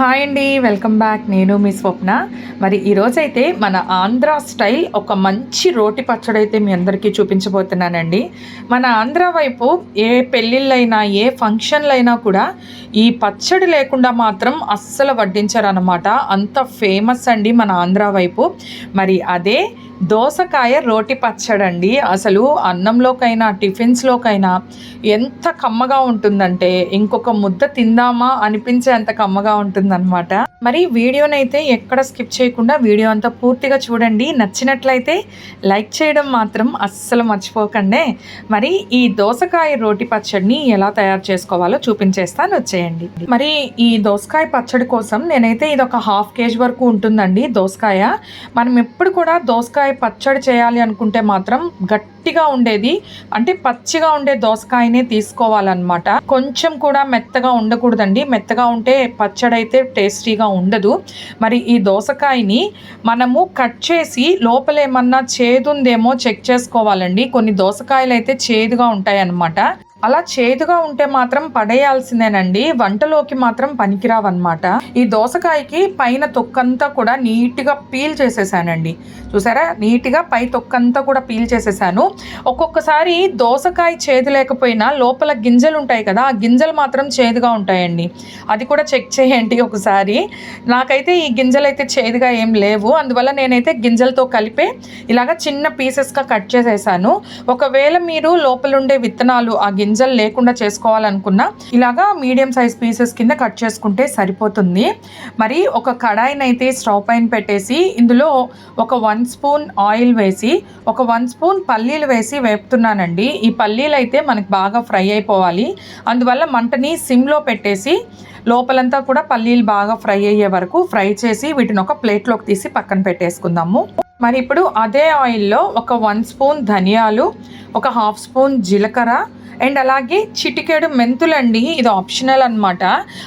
Hi అండి welcome back. నేను మీ స్వప్న. మరి ఈరోజైతే మన ఆంధ్ర స్టైల్ ఒక మంచి రోటి పచ్చడి అయితే మీ అందరికీ చూపించబోతున్నానండి. మన ఆంధ్ర వైపు ఏ పెళ్ళిళ్ళైనా ఏ ఫంక్షన్లైనా కూడా ఈ పచ్చడి లేకుండా మాత్రం అస్సలు వడ్డించారనమాట అంత ఫేమస్ అండి మన ఆంధ్ర వైపు. మరి అదే దోసకాయ రోటి పచ్చడి అండి అసలు అన్నంలోకైనా టిఫిన్స్లోకైనా ఎంత కమ్మగా ఉంటుందంటే ఇంకొక ముద్ద తిందామా అనిపించే అంత కమ్మగా ఉంటుందన్నమాట. మరి వీడియోనైతే ఎక్కడ స్కిప్ చేయకుండా వీడియో అంతా పూర్తిగా చూడండి. నచ్చినట్లయితే లైక్ చేయడం మాత్రం అస్సలు మర్చిపోకండి. మరి ఈ దోసకాయ రోటి పచ్చడిని ఎలా తయారు చేసుకోవాలో చూపించేస్తాను. వచ్చేయండి. మరి ఈ దోసకాయ పచ్చడి కోసం నేనైతే ఇది ఒక హాఫ్ కేజీ వరకు ఉంటుందండి దోసకాయ. మనం ఎప్పుడు కూడా దోసకాయ పచ్చడి చేయాలి అనుకుంటే మాత్రం గట్టిగా ఉండేది అంటే పచ్చిగా ఉండే దోసకాయనే తీసుకోవాలన్నమాట. కొంచెం కూడా మెత్తగా ఉండకూడదండి. మెత్తగా ఉంటే పచ్చడి అయితే టేస్టీగా ఉండదు. మరి ఈ దోసకాయని మనము కట్ చేసి లోపల ఏమన్నా చేదుందేమో చెక్ చేసుకోవాలండి. కొన్ని దోసకాయలు అయితే చేదుగా ఉంటాయి అన్నమాట అలా చేదుగా ఉంటే మాత్రం పడేయాల్సిందేనండి. వంటలోకి మాత్రం పనికిరావన్నమాట. ఈ దోసకాయకి పైన తొక్కంతా కూడా నీట్గా పీల్ చేసేసానండి. చూసారా? నీట్గా పై తొక్కంతా కూడా పీల్ చేసేసాను. ఒక్కొక్కసారి దోసకాయ చేదు లేకపోయినా లోపల గింజలు ఉంటాయి కదా ఆ గింజలు మాత్రం చేదుగా ఉంటాయండి. అది కూడా చెక్ చేయండి ఒకసారి. నాకైతే ఈ గింజలు అయితే చేదుగా ఏం లేవు. అందువల్ల నేనైతే గింజలతో కలిపే ఇలాగ చిన్న పీసెస్గా కట్ చేసేసాను. ఒకవేళ మీరు లోపలుండే విత్తనాలు ఆ గింజ గింజలు లేకుండా చేసుకోవాలనుకున్నా ఇలాగా మీడియం సైజ్ పీసెస్ కింద కట్ చేసుకుంటే సరిపోతుంది. మరి ఒక కడాయినైతే స్టవ్ పైన పెట్టేసి ఇందులో ఒక వన్ స్పూన్ ఆయిల్ వేసి ఒక వన్ స్పూన్ పల్లీలు వేసి వేపుతున్నానండి. ఈ పల్లీలు అయితే మనకు బాగా ఫ్రై అయిపోవాలి. అందువల్ల మంటని సిమ్లో పెట్టేసి లోపలంతా కూడా పల్లీలు బాగా ఫ్రై అయ్యే వరకు ఫ్రై చేసి వీటిని ఒక ప్లేట్లోకి తీసి పక్కన పెట్టేసుకుందాము. మరి ఇప్పుడు అదే ఆయిల్లో ఒక వన్ స్పూన్ ధనియాలు ఒక హాఫ్ స్పూన్ జీలకర్ర అండ్ అలాగే చిటికెడు మెంతులండి ఇది ఆప్షనల్ అనమాట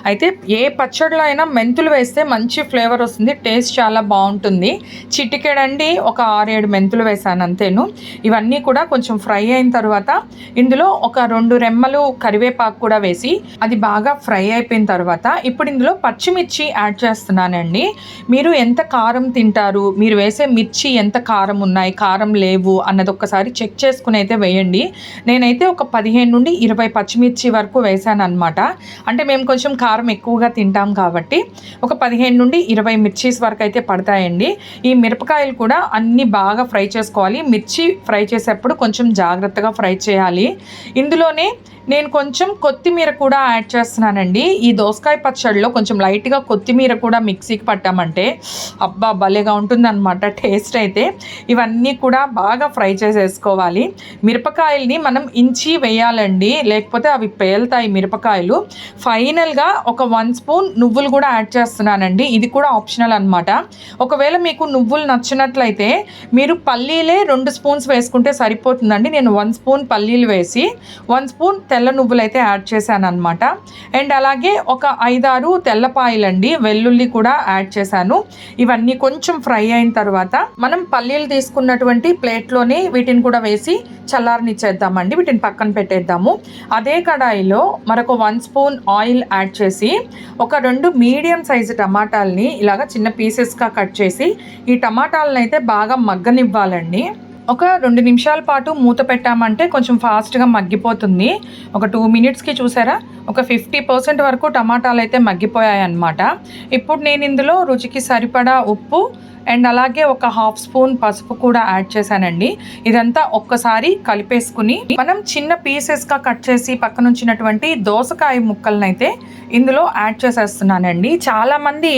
అయితే ఏ పచ్చడిలో అయినా మెంతులు వేస్తే మంచి ఫ్లేవర్ వస్తుంది టేస్ట్ చాలా బాగుంటుంది. చిటికెడండి ఒక ఆరేడు మెంతులు వేసాను అంతేను. ఇవన్నీ కూడా కొంచెం ఫ్రై అయిన తర్వాత ఇందులో ఒక రెండు రెమ్మలు కరివేపాకు కూడా వేసి అది బాగా ఫ్రై అయిపోయిన తర్వాత ఇప్పుడు ఇందులో పచ్చిమిర్చి యాడ్ చేస్తున్నానండి. మీరు ఎంత కారం తింటారు మీరు వేసే మిర్చి ఎంత కారం ఉన్నాయి కారం లేవు అన్నది ఒక్కసారి చెక్ చేసుకుని అయితే వేయండి. నేనైతే ఒక పదిహేను నుండి ఇరవై పచ్చిమిర్చి వరకు వేసాను అనమాట అంటే మేము కొంచెం కారం ఎక్కువగా తింటాం కాబట్టి ఒక పదిహేను నుండి ఇరవై మిర్చీస్ వరకు అయితే పడతాయండి. ఈ మిరపకాయలు కూడా అన్నీ బాగా ఫ్రై చేసుకోవాలి. మిర్చి ఫ్రై చేసేప్పుడు కొంచెం జాగ్రత్తగా ఫ్రై చేయాలి. ఇందులోనే నేను కొంచెం కొత్తిమీర కూడా యాడ్ చేస్తున్నానండి. ఈ దోసకాయ పచ్చడిలో కొంచెం లైట్గా కొత్తిమీర కూడా మిక్సీకి పట్టామంటే అబ్బా భలేగా ఉంటుందన్నమాట టేస్ట్. అయితే ఇవన్నీ కూడా బాగా ఫ్రై చేసేసుకోవాలి. మిరపకాయల్ని మనం ఇంచి వేయాలండి. లేకపోతే అవి పేలుతాయి మిరపకాయలు. ఫైనల్గా ఒక వన్ స్పూన్ నువ్వులు కూడా యాడ్ చేస్తున్నానండి. ఇది కూడా ఆప్షనల్ అనమాట ఒకవేళ మీకు నువ్వులు నచ్చినట్లయితే మీరు పల్లీలే రెండు స్పూన్స్ వేసుకుంటే సరిపోతుందండి. నేను వన్ స్పూన్ పల్లీలు వేసి వన్ స్పూన్ తెల్ల నువ్వులు అయితే యాడ్ చేశాను అనమాట అండ్ అలాగే ఒక ఐదారు తెల్లపాయలండి. వెల్లుల్లి కూడా యాడ్ చేశాను. ఇవన్నీ కొంచెం ఫ్రై అయిన తర్వాత మనం పల్లీలు తీసుకున్నటువంటి ప్లేట్లోనే వీటిని కూడా వేసి చల్లారనిచ్చేద్దామండి. వీటిని పక్కన పెట్టేద్దాము. అదే కడాయిలో మరొక వన్ స్పూన్ ఆయిల్ యాడ్ చేసి ఒక రెండు మీడియం సైజు టమాటాలని ఇలాగ చిన్న పీసెస్గా కట్ చేసి ఈ టమాటాలను అయితే బాగా మగ్గనివ్వాలండి. ఒక రెండు నిమిషాల పాటు మూత పెట్టామంటే కొంచెం ఫాస్ట్గా మగ్గిపోతుంది. ఒక టూ మినిట్స్కి చూసారా? ఒక ఫిఫ్టీ పర్సెంట్ వరకు టమాటాలు అయితే మగ్గిపోయాయి అన్నమాట ఇప్పుడు నేను ఇందులో రుచికి సరిపడా ఉప్పు అండ్ అలాగే ఒక హాఫ్ స్పూన్ పసుపు కూడా యాడ్ చేశానండి. ఇదంతా ఒక్కసారి కలిపేసుకుని మనం చిన్న పీసెస్గా కట్ చేసి పక్కన ఉంచినటువంటి దోసకాయ ముక్కలనైతే ఇందులో యాడ్ చేసేస్తున్నానండి. చాలామంది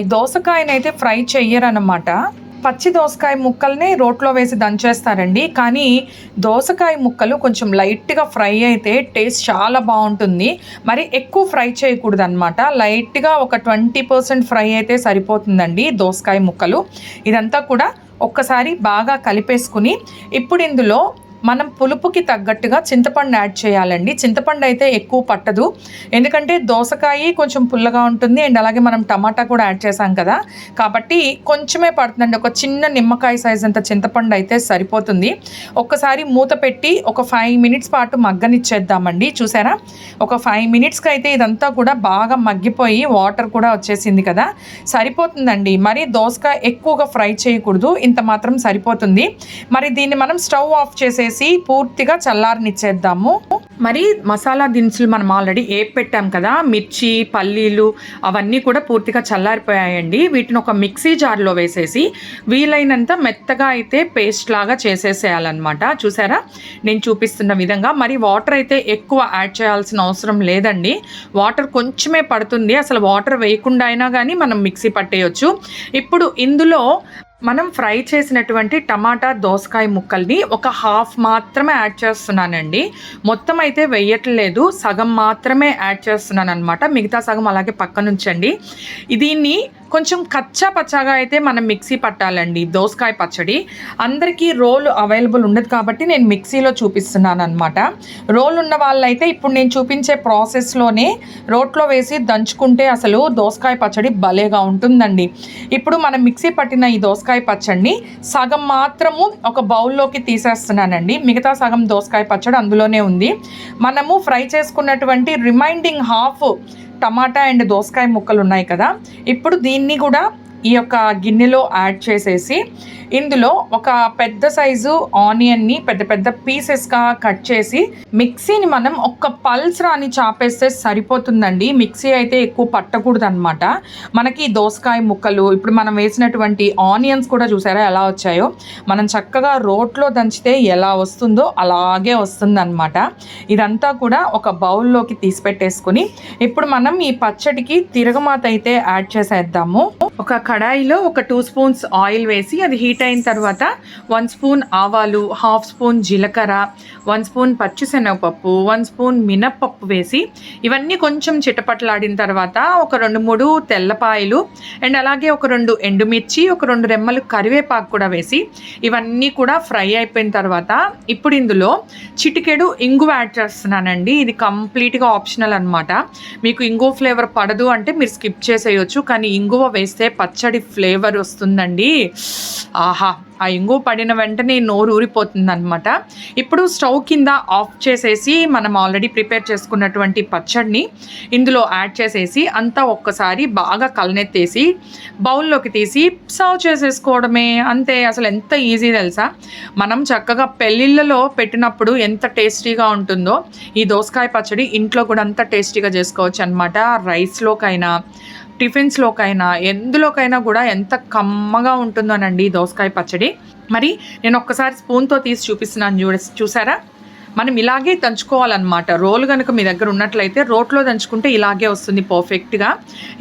ఈ దోసకాయనైతే ఫ్రై చెయ్యరనమాట పచ్చి దోసకాయ ముక్కల్ని రోట్లో వేసి దంచేస్తారండి. కానీ దోసకాయ ముక్కలు కొంచెం లైట్గా ఫ్రై అయితే టేస్ట్ చాలా బాగుంటుంది. మరి ఎక్కువ ఫ్రై చేయకూడదు అనమాట లైట్గా ఒక ట్వంటీ పర్సెంట్ ఫ్రై అయితే సరిపోతుందండి దోసకాయ ముక్కలు. ఇదంతా కూడా ఒక్కసారి బాగా కలిపేసుకుని ఇప్పుడు ఇందులో మనం పులుపుకి తగ్గట్టుగా చింతపండు యాడ్ చేయాలండి. చింతపండు అయితే ఎక్కువ పట్టదు. ఎందుకంటే దోసకాయ కొంచెం పుల్లగా ఉంటుంది. అండ్ అలాగే మనం టమాటా కూడా యాడ్ చేసాం కదా. కాబట్టి కొంచెమే పడుతుందండి. ఒక చిన్న నిమ్మకాయ సైజ్ అంత చింతపండు అయితే సరిపోతుంది. ఒక్కసారి మూత పెట్టి ఒక ఫైవ్ మినిట్స్ పాటు మగ్గనిచ్చేద్దామండి. చూసారా? ఒక ఫైవ్ మినిట్స్కి అయితే ఇదంతా కూడా బాగా మగ్గిపోయి వాటర్ కూడా వచ్చేసింది కదా. సరిపోతుందండి. మరి దోసకాయ ఎక్కువగా ఫ్రై చేయకూడదు. ఇంత మాత్రం సరిపోతుంది. మరి దీన్ని మనం స్టవ్ ఆఫ్ చేసేసి పూర్తిగా చల్లారనిచ్చేద్దాము. మరి మసాలా దినుసులు మనం ఆల్రెడీ ఏ పెట్టాం కదా. మిర్చి పల్లీలు అవన్నీ కూడా పూర్తిగా చల్లారిపోయాయండి. వీటిని ఒక మిక్సీ జార్లో వేసేసి వీలైనంత మెత్తగా అయితే పేస్ట్ లాగా చేసేసేయాలన్నమాట. చూసారా? నేను చూపిస్తున్న విధంగా. మరి వాటర్ అయితే ఎక్కువ యాడ్ చేయాల్సిన అవసరం లేదండి. వాటర్ కొంచెమే పడుతుంది. అసలు వాటర్ వేయకుండా అయినా కానీ మనం మిక్సీ పట్టేయచ్చు. ఇప్పుడు ఇందులో మనం ఫ్రై చేసినటువంటి టమాటా దోసకాయ ముక్కల్ని ఒక హాఫ్ మాత్రమే యాడ్ చేస్తున్నానండి. మొత్తం అయితే వెయ్యట్లేదు సగం మాత్రమే యాడ్ చేస్తున్నాను అనమాట మిగతా సగం అలాగే పక్కన నుంచండి దీన్ని కొంచెం కచ్చా పచ్చాగా అయితే మనం మిక్సీ పట్టాలండి. దోసకాయ పచ్చడి. అందరికీ రోల్ అవైలబుల్ ఉండదు కాబట్టి నేను మిక్సీలో చూపిస్తున్నాను అనమాట రోల్ ఉన్న వాళ్ళైతే ఇప్పుడు నేను చూపించే ప్రాసెస్లోనే రోట్లో వేసి దంచుకుంటే అసలు దోసకాయ పచ్చడి భలేగా ఉంటుందండి. ఇప్పుడు మనం మిక్సీ పట్టిన ఈ దోసకాయ పచ్చడిని సగం మాత్రము ఒక బౌల్లోకి తీసేస్తున్నానండి. మిగతా సగం దోసకాయ పచ్చడి అందులోనే ఉంది. మనము ఫ్రై చేసుకున్నటువంటి రిమైండింగ్ హాఫ్ టమాటా అండ్ దోసకాయ ముక్కలు ఉన్నాయి కదా. ఇప్పుడు దీన్ని కూడా ఈ యొక్క గిన్నెలో యాడ్ చేసేసి ఇందులో ఒక పెద్ద సైజు ఆనియన్ని పెద్ద పెద్ద పీసెస్గా కట్ చేసి మిక్సీని మనం ఒక్క పల్స్ రాని చాపేస్తే సరిపోతుందండి. మిక్సీ అయితే ఎక్కువ పట్టకూడదు అనమాట మనకి దోసకాయ ముక్కలు ఇప్పుడు మనం వేసినటువంటి ఆనియన్స్ కూడా చూసారా ఎలా వచ్చాయో? మనం చక్కగా రోట్లో దంచితే ఎలా వస్తుందో అలాగే వస్తుందన్నమాట. ఇదంతా కూడా ఒక బౌల్లోకి తీసి పెట్టేసుకుని ఇప్పుడు మనం ఈ పచ్చడికి తిరగమాత అయితే యాడ్ చేసేద్దాము. ఒక కడాయిలో ఒక టూ స్పూన్స్ ఆయిల్ వేసి అది హీట్ అయిన తర్వాత వన్ స్పూన్ ఆవాలు హాఫ్ స్పూన్ జీలకర్ర వన్ స్పూన్ పచ్చిశనగపప్పు వన్ స్పూన్ మినప్పప్పు వేసి ఇవన్నీ కొంచెం చిటపట్లాడిన తర్వాత ఒక రెండు మూడు తెల్లపాయలు అండ్ అలాగే ఒక రెండు ఎండుమిర్చి ఒక రెండు రెమ్మలు కరివేపాకు కూడా వేసి ఇవన్నీ కూడా ఫ్రై అయిపోయిన తర్వాత ఇప్పుడు ఇందులో చిటికెడు ఇంగు యాడ్ చేస్తున్నానండి. ఇది కంప్లీట్గా ఆప్షనల్ అనమాట మీకు ఇంగువ ఫ్లేవర్ పడదు అంటే మీరు స్కిప్ చేసేయచ్చు కానీ ఇంగువ వేస్తే పచ్చ పచ్చడి ఫ్లేవర్ వస్తుందండి. ఆహా ఆ ఇంగు పడిన వెంటనే నోరు ఊరిపోతుంది అనమాట ఇప్పుడు స్టవ్ కింద ఆఫ్ చేసేసి మనం ఆల్రెడీ ప్రిపేర్ చేసుకున్నటువంటి పచ్చడిని ఇందులో యాడ్ చేసేసి అంతా ఒక్కసారి బాగా కలనెత్తేసి బౌల్లోకి తీసి సర్వ్ చేసేసుకోవడమే. అంతే అసలు ఎంత ఈజీ తెలుసా? మనం చక్కగా పెళ్ళిళ్ళలో పెట్టినప్పుడు ఎంత టేస్టీగా ఉంటుందో ఈ దోసకాయ పచ్చడి ఇంట్లో కూడా అంత టేస్టీగా చేసుకోవచ్చు అనమాట రైస్లోకైనా టిఫిన్స్లోకైనా ఎందులోకైనా కూడా ఎంత కమ్మగా ఉంటుందోనండి దోసకాయ పచ్చడి. మరి నేను ఒక్కసారి స్పూన్తో తీసి చూపిస్తున్నాను చూడ చూసారా? మనం ఇలాగే దంచుకోవాలన్నమాట. రోల్ కనుక మీ దగ్గర ఉన్నట్లయితే రోట్లో దంచుకుంటే ఇలాగే వస్తుంది పర్ఫెక్ట్గా.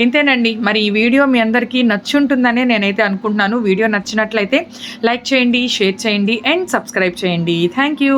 ఇంతేనండి. మరి ఈ వీడియో మీ అందరికీ నచ్చి ఉంటుందనే నేనైతే అనుకుంటున్నాను. వీడియో నచ్చినట్లయితే లైక్ చేయండి షేర్ చేయండి అండ్ సబ్స్క్రైబ్ చేయండి. Thank you.